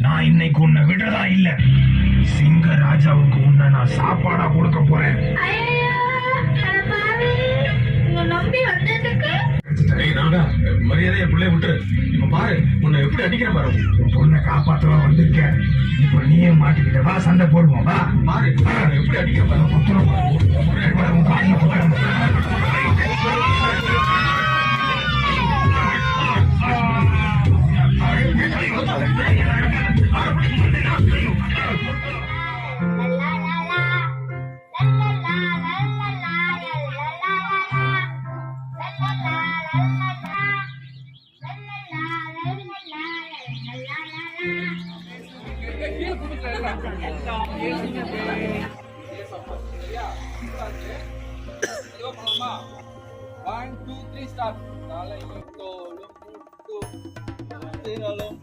நான் இன்னைக்கு உன்னை விடுறதா இல்ல. சிங்க ராஜாவுக்கு உன்னை நான் சாப்பாடா கொடுக்க போறேன். மரியாதையை பிள்ளைய விட்டுரு. இப்ப பாரு உன்னை எப்படி அடிக்கிற பாரு. பொண்ணை காப்பாத்தவா வந்திருக்க. இப்ப நீயே மாட்டிக்கிட்ட வா சண்டை போடுவோம் வா. பாரு One, two, three, start. Dalam itu, lumpuh, tu, tu, dalam